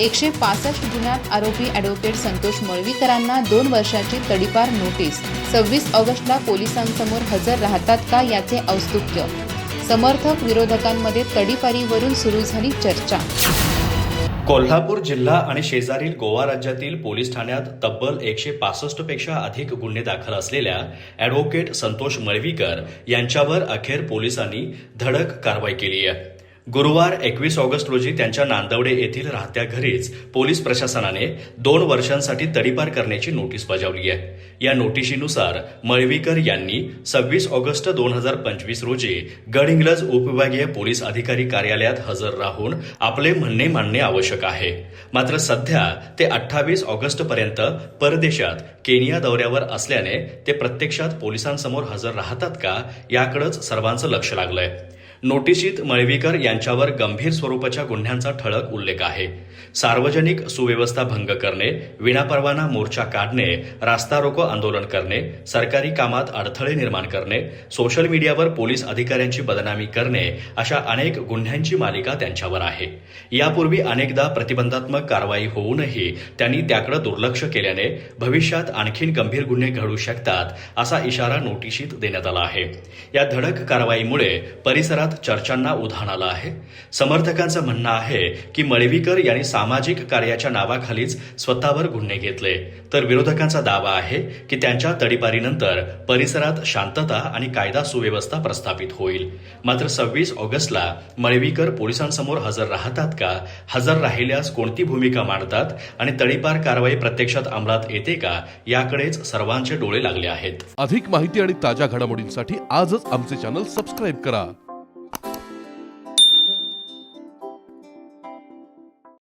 एकशे पासष्ट गुन्ह्यात आरोपी ॲडव्होकेट संतोष मळवीकरांना दोन वर्षाची तडीपार नोटीस. सव्वीस ऑगस्टला पोलिसांसमोर हजर राहतात का याचे औत्सुक्य? समर्थक विरोधकांमध्ये तडीपारीवरून सुरू झाली चर्चा. कोल्हापूर जिल्हा आणि शेजारील गोवा राज्यातील पोलीस ठाण्यात तब्बल एकशे पासष्टपेक्षा अधिक गुन्हे दाखल असलेल्या ॲडव्होकेट संतोष मळवीकर यांच्यावर अखेर पोलिसांनी धडक कारवाई केली आहे. गुरुवार एकवीस ऑगस्ट रोजी त्यांच्या नांदवडे येथील राहत्या घरीच पोलीस प्रशासनाने दोन वर्षांसाठी तडीपार करण्याची नोटीस बजावली आहे. या नोटिशीनुसार मळवीकर यांनी सव्वीस ऑगस्ट दोन हजार पंचवीस रोजी गडहिंग्लज उपविभागीय पोलीस अधिकारी कार्यालयात हजर राहून आपले म्हणणे मांडणे आवश्यक आहे. मात्र सध्या ते अठ्ठावीस ऑगस्ट पर्यंत परदेशात केनिया दौऱ्यावर असल्याने ते प्रत्यक्षात पोलिसांसमोर हजर राहतात का याकडेच सर्वांचं लक्ष लागलंय. नोटिशीत मळवीकर यांच्यावर गंभीर स्वरूपाच्या गुन्ह्यांचा ठळक उल्लेख आहे. सार्वजनिक सुव्यवस्था भंग करणे विनापरवाना मोर्चा काढणे रास्ता रोको आंदोलन करणे सरकारी कामात अडथळे निर्माण करणे सोशल मीडियावर पोलीस अधिकाऱ्यांची बदनामी करणे अशा अनेक गुन्ह्यांची मालिका त्यांच्यावर आहे. यापूर्वी अनेकदा प्रतिबंधात्मक कारवाई होऊनही त्यांनी त्याकडे दुर्लक्ष केल्याने भविष्यात आणखीन गंभीर गुन्हे घडू शकतात असा इशारा नोटिशीत देण्यात आला आहे. या धडक कारवाईमुळे परिसरात चर्चांना उधाण आलं आहे. समर्थकांचं म्हणणं आहे की मळवीकर यांनी सामाजिक कार्याच्या नावाखालीच स्वतःवर गुन्हे घेतले. तर विरोधकांचा दावा आहे की त्यांच्या तडीपारीनंतर परिसरात शांतता आणि कायदा सुव्यवस्था प्रस्थापित होईल. मात्र सव्वीस ऑगस्टला मळवीकर पोलिसांसमोर हजर राहतात का? हजर राहिल्यास कोणती भूमिका मांडतात? आणि तडीपार कारवाई प्रत्यक्षात अंमलात येते का? याकडेच सर्वांचे डोळे लागले आहेत. अधिक माहिती आणि ताज्या घडामोडींसाठी आजच आमचे चॅनल सबस्क्राईब करा.